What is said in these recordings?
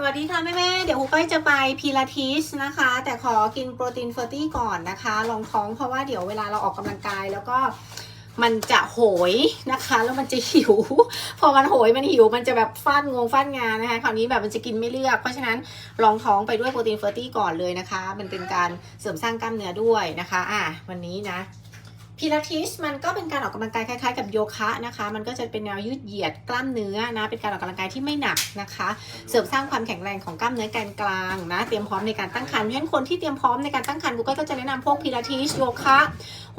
สวัสดีค่ะแม่แม่ๆเดี๋ยวครูก้อยจะไปพิลาทิสนะคะ แต่ขอกินโปรตีนเฟอร์ตี้ก่อนนะคะลองท้องเพราะว่าเดี๋ยวเวลาเราออกกำลังกายแล้วก็มันจะโหยนะคะ แล้วมันจะหิว พอมันโหยมันหิว มันจะแบบฟันงงฟันงานนะคะ คราวนี้แบบมันจะกินไม่เลือก เพราะฉะนั้นลองท้องไปด้วยโปรตีนเฟอร์ตี้ก่อนเลยนะคะ มันเป็นการเสริมสร้างกล้ามเนื้อด้วยนะคะ อะวันนี้นะ พิลาทิสมันก็เป็นการออกกำลังกายคล้ายๆ กับโยคะนะคะ มันก็จะเป็นแนวยืดเหยียดกล้ามเนื้อนะ เป็นการออกกำลังกายที่ไม่หนักนะคะ เสริมสร้างความแข็งแรงของกล้ามเนื้อแกนกลางนะ เตรียมพร้อมในการตั้งครรภ์เพราะฉะนั้นคนที่เตรียมพร้อมในการตั้งครรภ์กูก็จะแนะนำพวกพิลาทิสโยคะ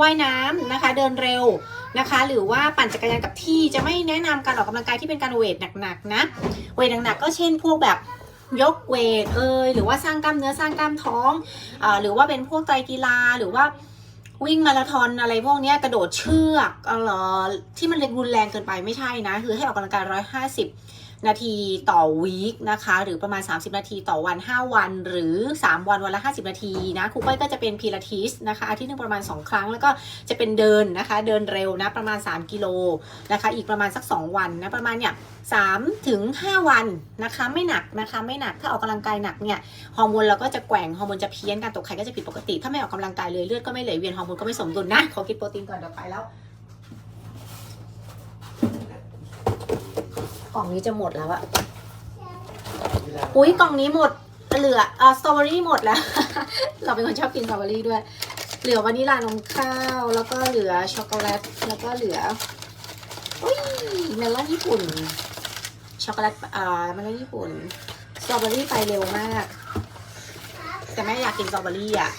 ว่ายน้ำนะคะ เดินเร็วนะคะ หรือว่าปั่นจักรยานกับที่จะไม่แนะนำการออกกำลังกายที่เป็นการเวทหนักๆนะ เวทหนักๆก็เช่นพวกแบบยกเวทเอยหรือว่าสร้างกล้ามเนื้อสร้างกล้ามท้องอหรือว่าเป็นพวกไตรกีฬาหรือว่า วิ่งมาราธอนอะไรพวกนี้กระโดดเชือกอะไรที่มันรุนแรงเกินไปไม่ใช่นะ คือให้ออกกำลังกายร้อยห้าสิบ นาทีต่อวีคนะคะ หรือประมาณ 30 นาทีต่อวัน 5 วัน หรือ 3 วันวันละ 50 นาทีนะครูก้อยก็จะเป็นพิลาทิสนะคะอาทิตย์หนึงประมาณ 2 ครั้งแล้วก็จะเป็นเดินนะคะ เดินเร็วนะประมาณ 3 กิโลนะคะ อีกประมาณสัก 2 วันนะประมาณเนี่ย3ถึง5วันนะคะ ไม่หนักนะคะไม่หนักถ้าออกกำลังกายหนักเนี่ยฮอร์โมนเราก็จะแกว่งฮอร์โมนจะเพี้ยนการตกไข่ก็จะผิดปกติ ถ้าไม่ออกกำลังกายเลยเลือดก็ไม่ไหลเวียนฮอร์โมนก็ไม่สมดุลนะขอกินโปรตีนก่อนเดี๋ยวไปแล้ว ล่องนี้จะหมดแล้วอะอุ้ยกล่องนี้หมด เหลือเอ่อสตรอเบอรี่หมดแล้ว เราเป็นคนชอบกินสตรอเบอรี่ด้วย เหลือวานิลานมข้าว แล้วก็เหลือช็อกโกแลต แล้วก็เหลือ อุ้ยเมลอนญี่ปุ่น ช็อกโกแลต อ่าเมลอนญี่ปุ่น สตรอเบอรี่ไปเร็วมาก แต่แม่อยากกินสตรอเบอรี่อะ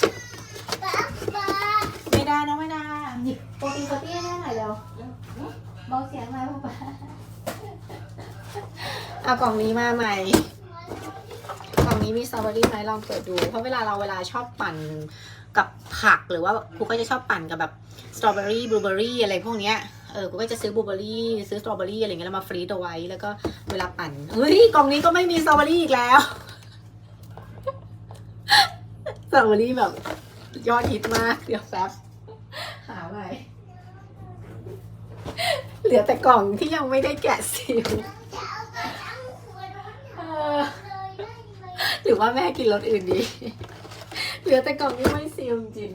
ไม่ได้น้องไม่ได้หยิบโปรตีนโปรตีนให้หน่อยเร็วเบาเสียงหน่อยป้า เอากล่องนี้มาใหม่ กล่องนี้มีสตรอเบอรี่ไหมลองเปิดดู เพราะเวลาเราเวลาชอบปั่นกับผักหรือว่าครูก็จะชอบปั่นกับแบบสตรอเบอรี่บลูเบอรี่อะไรพวกเนี้ย เออกูก็จะซื้อบลูเบอรี่ซื้อสตรอเบอรี่อะไรเงี้ยแล้วมาฟรีดเอาไว้ แล้วก็เวลาปั่น เฮ้ยกล่องนี้ก็ไม่มีสตรอเบอรี่อีกแล้วสตรอเบอรี่แบบยอดฮิตมาก เดี๋ยวแป๊บหาใหม่เหลือแต่กล่องที่ยังไม่ได้แกะซีล อหรือว่าแม่กินรสอื่นดี เหลือแต่กล่องที่ไม่ซีลจริง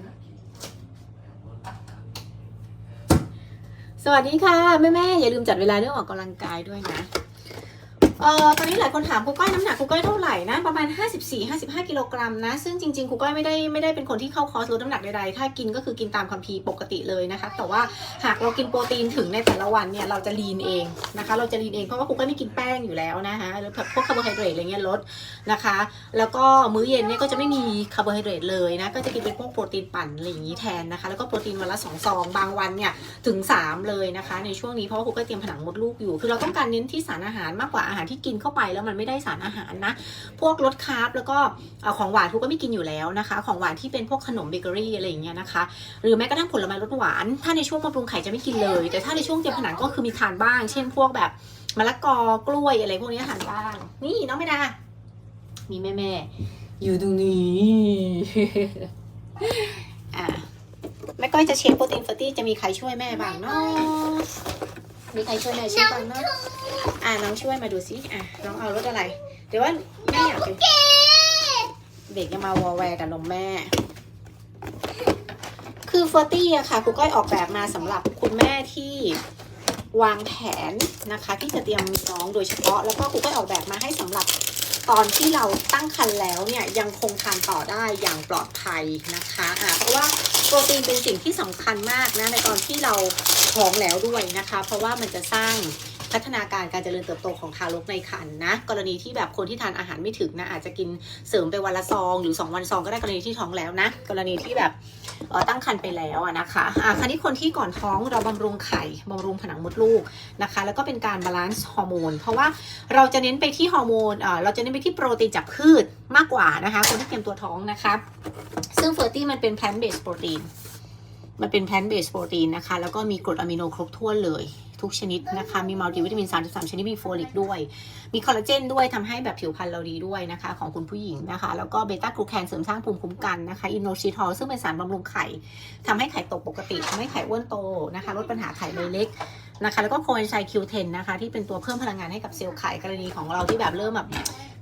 สวัสดีค่ะ แม่แม่ๆอย่าลืมจัดเวลาเรื่องออกกำลังกายด้วยนะ เอ่อตอนนี้หลายคนถามครูก้อยน้ำหนักครูก้อยเท่าไหร่นะประมาณ 54-55 กิโลกรัมนะ ซึ่งจริงๆครูก้อยไม่ได้ไม่ได้เป็นคนที่เข้าคอร์สลดน้ำหนักใดๆ ถ้ากินก็คือกินตามคัมภีร์ปกติเลยนะคะ แต่ว่าหากเรากินโปรตีนถึงในแต่ละวันเนี่ยเราจะลีนเองนะคะ เราจะลีนเองเพราะว่าครูก้อยไม่กินแป้งอยู่แล้วนะคะแล้วแบบพวกคาร์โบไฮเดรตอะไรเงี้ยลดนะคะ แล้วก็มื้อเย็นเนี่ยก็จะไม่มีคาร์โบไฮเดรตเลยนะก็จะกินเป็นพวกโปรตีนปั่นอะไรอย่างนี้แทนนะคะ แล้วก็โปรตีนวันละสองซองบางวันเนี่ยถึง 3 เลยนะคะ ในช่วงนี้เพราะว่าครูก็เตรียมผนังมดลูกอยู่ คือเราต้องการเน้นที่สารอาหารมากกว่าอาหารที่กินเข้าไปแล้วมันไม่ได้สารอาหารนะ พวกลดคาร์บแล้วก็ของหวานครูก็ไม่กินอยู่แล้วนะคะ ของหวานที่เป็นพวกขนมเบเกอรี่อะไรอย่างเงี้ยนะคะ หรือแม้กระทั่งผลไม้รสหวาน ถ้าในช่วงบำรุงไข่จะไม่กินเลย แต่ถ้าในช่วงเตรียมผนังก็คือมีทานบ้าง เช่น พวกแบบมะละกอกล้วยอะไรพวกนี้ทานบ้าง นี่น้องไม่ดามีแม่แม่อยู่ตรงนี้อะแม่ก้อยจะเช็คโปรตีนเฟอร์ตี้จะมีใครช่วยแม่บ้างเนาะ มีใครช่วยแม่เช็คบ้างเนาะอะน้องช่วยมาดูสิอะน้องเอารสอะไร เดี๋ยวว่าแม่อยากกินเด็กยังมาวอแวร์กับนมแม่ คือเฟอร์ตี้อะค่ะครูก้อยออกแบบมาสำหรับคุณแม่ที่วางแผนนะคะ ที่จะเตรียมมีน้องโดยเฉพาะ แล้วก็ครูก้อยออกแบบมาให้สำหรับ ตอนที่เราตั้งครรภ์แล้วเนี่ยยังคงทานต่อได้อย่างปลอดภัยนะคะอ่าเพราะว่าโปรตีนเป็นสิ่งที่สำคัญมากนะในตอนที่เราท้องแล้วด้วยนะคะ เพราะว่ามันจะสร้าง พัฒนาการการเจริญเติบโตของทารกในครรภ์นะ กรณีที่แบบคนที่ทานอาหารไม่ถึงนะ อาจจะกินเสริมไปวันละซอง หรือ 2 วันซองก็ได้กรณีที่ท้องแล้วนะ กรณีที่แบบออตั้งครรภ์ไปแล้วอะนะคะอ่าคราวนี้คนที่ก่อนท้องเราบำรุงไข่บำรุงผนังมดลูกนะคะ แล้วก็เป็นการบาลานซ์ฮอร์โมน เพราะว่าเราจะเน้นไปที่ฮอร์โมนเอ่อเราจะเน้นไปที่โปรตีนจากพืชมากกว่านะคะ คนที่เตรียมตัวท้องนะคะ ซึ่งเฟอร์ตี้มันเป็น plant based protein มันเป็น plant based protein นะคะ แล้วก็มีกรดอะมิโนครบถ้วนเลย ทุกชนิดนะคะ มีมัลติวิตามิน 33 ชนิด มีโฟลิกด้วย มีคอลลาเจนด้วยทำให้แบบผิวพรรณเราดีด้วยนะคะ ของคุณผู้หญิงนะคะ แล้วก็เบต้ากลูแคนเสริมสร้างภูมิคุ้มกันนะคะ อินโนชิทอลซึ่งเป็นสารบำรุงไข่ทำให้ไข่ตกปกติทำให้ไข่อ้วนโตนะคะ ลดปัญหาไข่ใบเล็กนะคะ แล้วก็โคเอนไซม์ Q10 นะคะ ที่เป็นตัวเพิ่มพลังงานให้กับเซลล์ไข่กรณีของเราที่แบบเริ่มแบบ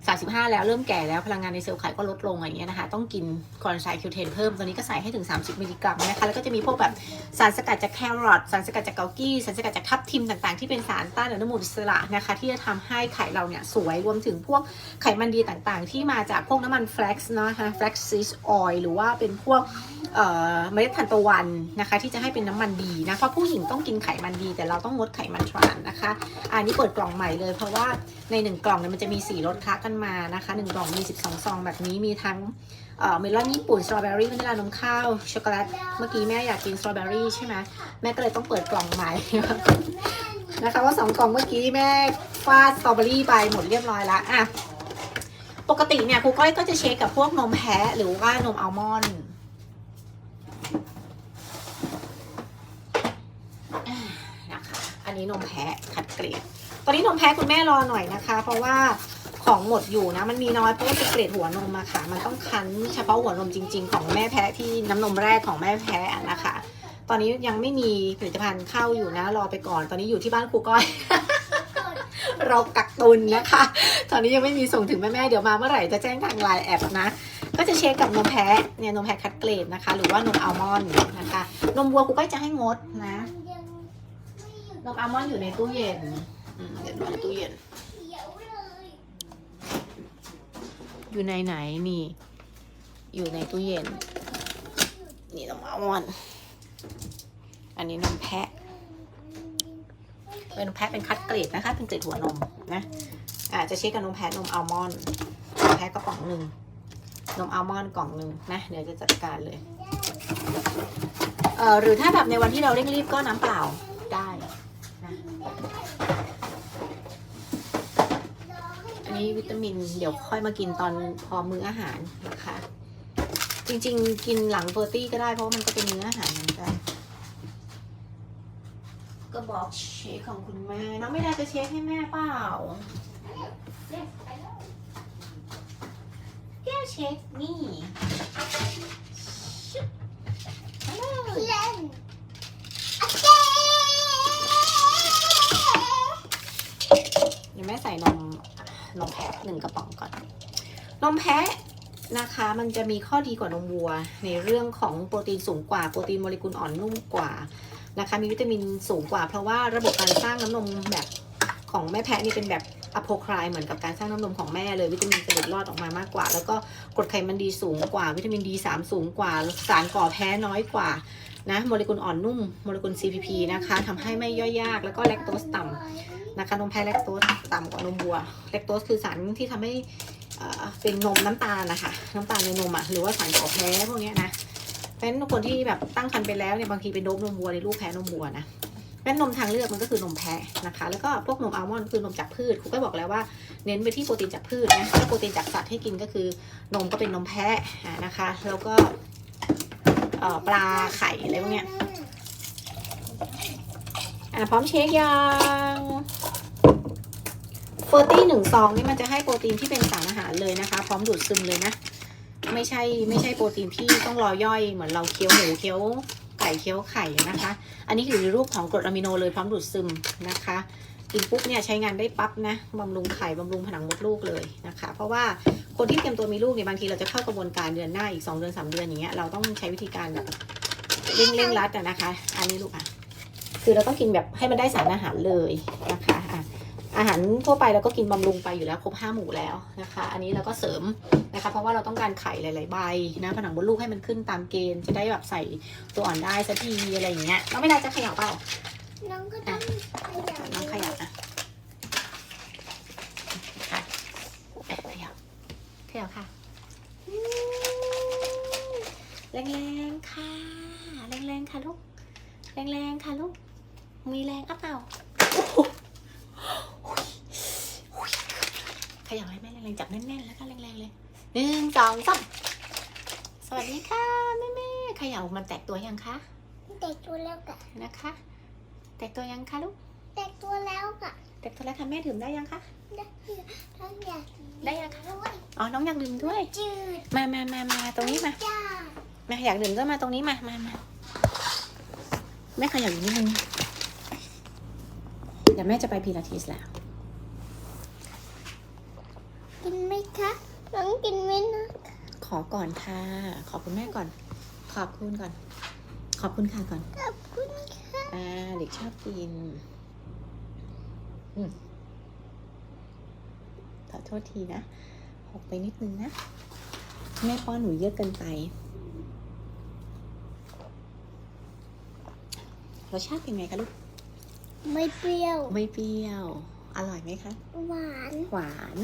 35 แล้วเริ่มแก่แล้วพลังงานในเซลล์ไข่ก็ลดลงอะไรอย่างเงี้ยนะคะ ต้องกินคอนไซคิวเทนเพิ่มตอนนี้ก็ใส่ให้ถึง 30 มิลลิกรัมนะคะแล้วก็จะมีพวกแบบสารสกัดจากแครอทสารสกัดจากเกากี้สารสกัดจากทับทิมต่างๆ ที่เป็นสารต้านอนุมูลอิสระนะคะ ที่จะทำให้ไข่เราเนี่ยสวยรวมถึงพวกไขมันดีต่างๆ ที่มาจากพวกน้ำมันแฟลกซ์นะคะแฟลกซ์ซีสออยหรือว่าเป็นพวกเอ่อเมล็ดทานตะวันนะคะที่จะให้เป็นน้ำมันดีนะเพราะผู้หญิงต้องกินไขมันดี แต่เราต้องงดไขมันทรานนะคะอันนี้เปิดกล่องใหม่เลยเพราะว่าในหนึ่งกล่องเนี่ยมันจะมีสีรสคละกันมานะคะหนึ่งกล่องมี 12 ซองแบบนี้มีทั้งเมลอนญี่ปุ่นสตรอเบอรี่วานิลานมข้าวช็อกโกแลตเมื่อกี้แม่อยากกินสตรอเบอรี่ใช่ไหมแม่ก็เลยต้องเปิดกล่องใหม่นะคะว่าสองกล่องเมื่อกี้แม่ฟาดสตรอเบอรี่ไปหมดเรียบร้อยแล้วอะปกติเนี่ยครูก้อยก็จะเช็คกับพวกนมแพะหรือว่านมอัลมอนด์นะคะอันนี้นมแพะคัดเกรดตอนนี้นมแพะคุณแม่รอหน่อยนะคะ เพราะว่า ของหมดอยู่นะ มันมีน้อยเพราะว่าเป็นเกรดหัวนมอะค่ะ มันต้องคั้นเฉพาะหัวนมจริง ๆ ของแม่แพะที่น้ำนมแรกของแม่แพะนะคะ ตอนนี้ยังไม่มีผลิตภัณฑ์เข้าอยู่นะ รอไปก่อน ตอนนี้อยู่ที่บ้านครูก้อยเรากักตุนนะคะ ตอนนี้ยังไม่มีส่งถึงแม่ๆ เดี๋ยวมาเมื่อไหร่จะแจ้งทางไลน์แอปนะ ก็จะเช็คกับนมแพะเนี่ยนมแพะคัดเกรดนะคะ หรือว่านมอัลมอนด์นะคะ นมวัวครูก้อยจะให้งดนะ นมอัลมอนด์อยู่ในตู้เย็นเดี๋ยวดูในตู้เย็น อยู่ในไหนนี่ อยู่ในตู้เย็น นี่นมอัลมอนด์อันนี้นมแพะ เป็นนมแพะเป็นคัดเกรดนะคะ เป็นเกรดหัวนมนะอ่าจะเช็คกับนมแพะนมอัลมอนด์นมแพะกระป๋องหนึ่งนมอัลมอนด์กล่องหนึ่งนะ เดี๋ยวจะจัดการเลยเอ่อหรือถ้าแบบในวันที่เราเร่งรีบก็น้ำเปล่าได้นะ วิตามิน เดี๋ยวค่อยมากินตอนพอมื้ออาหารนะคะ จริงๆ กินหลังเฟอร์ตี้ก็ได้เพราะมันก็เป็นเนื้ออาหารเหมือนกันก็บอกเช็คของคุณแม่ น้องไม่ได้จะเช็คให้แม่เปล่าแก้วเช็คนี่ฮัลโหลเดี๋ยวแม่ใส่นม นมแพะหนึ่งกระป๋องก่อน นมแพะนะคะมันจะมีข้อดีกว่านมวัว ในเรื่องของโปรตีนสูงกว่าโปรตีนโมเลกุลอ่อนนุ่มกว่านะคะมีวิตามินสูงกว่า เพราะว่าระบบการสร้างน้ำนมแบบของแม่แพะนี่เป็นแบบ อะโพคลายเหมือนกับการสร้างน้ำนมของแม่เลย วิตามินจะหลุดรอดออกมามากกว่า แล้วก็กรดไขมันดีสูงกว่า วิตามินดีสามสูงกว่า สารก่อแพ้น้อยกว่านะโมเลกุลอ่อนนุ่มโมเลกุล CPP นะคะทำให้ไม่ย่อยยาก แล้วก็แลคโตสต่ำนะคะนมแพะแลคโตสต่ำกว่านมวัวแลคโตสคือสารที่ทำให้เอ่อเป็นนมน้ำตาลนะคะน้ำตาลในนมอะหรือว่าสารก่อแพ้พวกนี้นะเพราะฉะนั้นคนที่แบบตั้งครรภ์ไปแล้วเนี่ยบางทีเป็นโดบนมวัวในลูกแพ้นมวัวนะ แม่นนมทางเลือกมันก็คือนมแพะนะคะ แล้วก็พวกนมอัลมอนด์คือนมจากพืชครูก็บอกแล้วว่าเน้นไปที่โปรตีนจากพืชนะถ้าโปรตีนจากสัตว์ให้กินก็คือนมก็เป็นนมแพะนะคะ แล้วก็ปลาไข่อะไรพวกเนี้ยอ่าพร้อมเช็คยังเฟอร์ตี้หนึ่งซองนี่มันจะให้โปรตีนที่เป็นสารอาหารเลยนะคะ พร้อมดูดซึมเลยนะ ไม่ใช่ไม่ใช่โปรตีนที่ต้องรอย่อยเหมือนเราเคี้ยวหมูเคี้ยว ไก่เคี้ยวไข่นะคะ อันนี้อยู่ในรูปของกรดอะมิโนเลยพร้อมดูดซึมนะคะกินปุ๊บเนี่ยใช้งานได้ปั๊บนะบำรุงไข่บำรุงผนังมดลูกเลยนะคะ เพราะว่าคนที่เตรียมตัวมีลูกเนี่ยบางทีเราจะเข้ากระบวนการเดือนหน้าอีก 2 เดือน3เดือนอย่างเงี้ยเราต้องใช้วิธีการแบบเร่งเร่งรัดนะคะ อันนี้ลูกอะคือเราต้องกินแบบให้มันได้สารอาหารเลยนะคะ อะอาหารทั่วไปเราก็กินบำรุงไปอยู่แล้วครบห้าหมู่แล้วนะคะ อันนี้เราก็เสริมนะคะ เพราะว่าเราต้องการไข่หลาย ๆ ใบนะผนังมดลูกให้มันขึ้นตามเกณฑ์จะได้แบบใส่ตัวอ่อนได้สักทีอะไรอย่างเงี้ยน้องไม่ได้จะขยับเปล่าน้องก็ต้องขยับน้องขยับนะค่ะเอ๊ะขยับขยับค่ะอืมแรงๆค่ะแรงๆค่ะลูกแรงๆค่ะลูกมีแรงอัพเปล่าโอ้โหข ยับให้แม่แรงๆจับแน่นๆแล้วก็แรงๆเลยหนึ่งสองสามสวัสดีค่ะแม่แม่ๆเขย่ามันแตกตัวยังคะเด็กตัวแล้วกะนะคะ แตกตัวยังคะลูกเด็กตัวแล้วกะแตกตัวแล้วค่ะแม่ดื่มได้ยังคะได้ทั้งอยากได้ยังคะด้วยอ๋อน้องอยากดื่มด้วยจืดมามามามาตรงนี้มาจ้าแม่อยากดื่มก็มาตรงนี้มามามาแม่ขยับอยู่นิดนึงเดี๋ยวแม่จะไปพิลาทิสแล้ว กินไหมคะ น้องกินไหมนะขอก่อนค่ะ ขอบคุณแม่ก่อน ขอบคุณก่อน ขอบคุณค่ะก่อน ขอบคุณค่ะอ่าเด็กชอบกิน อืมขอโทษทีนะ หกไปนิดนึงนะ แม่ป้อนหนูเยอะเกินไป รสชาติเป็นไงคะลูก ไม่เปรี้ยว ไม่เปรี้ยว อร่อยไหมคะ หวาน หวาน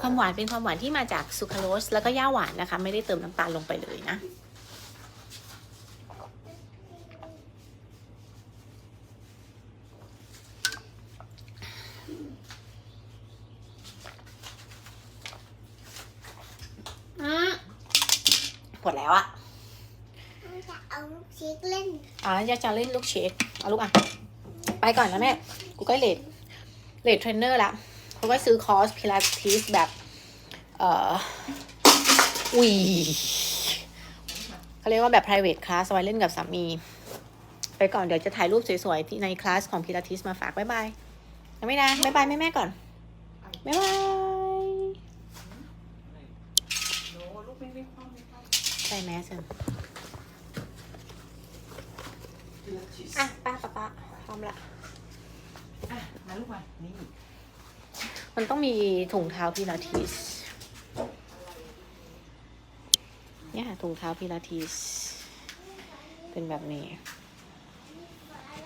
ความหวานเป็นความหวานที่มาจากซูคราโรสแล้วก็ย่าหวานนะคะ ไม่ได้เติมน้ำตาลลงไปเลยนะอืมหมดแล้วอะน้องจะเอาลูกเช็คเล่น อ๋ออยากจะเล่นลูกเชคเอาลูกอะ ไปก่อนนะแม่ กูก็เลดเลดเทรนเนอร์ละ กูก็ซื้อคอร์สพิลาทิสแบบ เอ่ออุ้ยเขาเรียกว่าแบบ private class เอาไว้เล่นกับสามี ไปก่อนเดี๋ยวจะถ่ายรูปสวยๆที่ในคลาสของพิลาทิสมาฝากบ๊ายบายยังไม่นะบ๊ายบายแม่แม่ๆก่อนบ๊ายบายโน้ลูกไม่ไม่คว่ำไม่คว่ำใส่แมสกันพิลาทิสอะป้าป้าป้าพร้อมละอะมาลูกมานี่ มันต้องมีถุงเท้าพิลาทิส เนี่ยถุงเท้าพิลาทิส เป็นแบบนี้